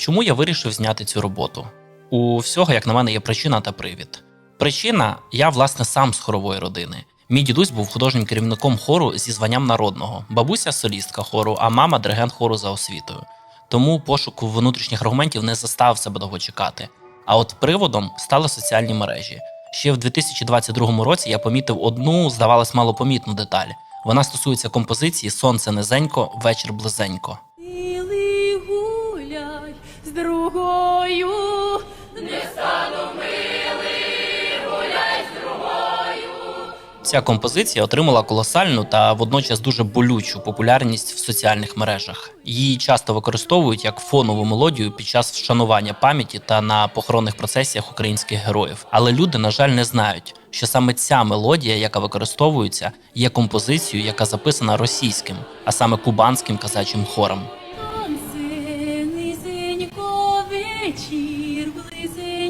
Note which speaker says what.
Speaker 1: Чому я вирішив зняти цю роботу? У всього, як на мене, є причина та привід. Причина я, власне, сам з хорової родини. Мій дідусь був художнім керівником хору зі званням народного, бабуся солістка хору, а мама диригент хору за освітою. Тому пошук внутрішніх аргументів не заставив себе довго чекати. А от приводом стали соціальні мережі. Ще в 2022 році я помітив одну, здавалось, малопомітну деталь. Вона стосується композиції Сонце низенько, вечір близенько.
Speaker 2: Милий гуляй з другою.
Speaker 1: Ця композиція отримала колосальну та водночас дуже болючу популярність в соціальних мережах. Її часто використовують як фонову мелодію під час вшанування пам'яті та на похоронних процесіях українських героїв. Але люди, на жаль, не знають, що саме ця мелодія, яка використовується, є композицією, яка записана російським, а саме кубанським казачим хором.
Speaker 2: tiro, blazing.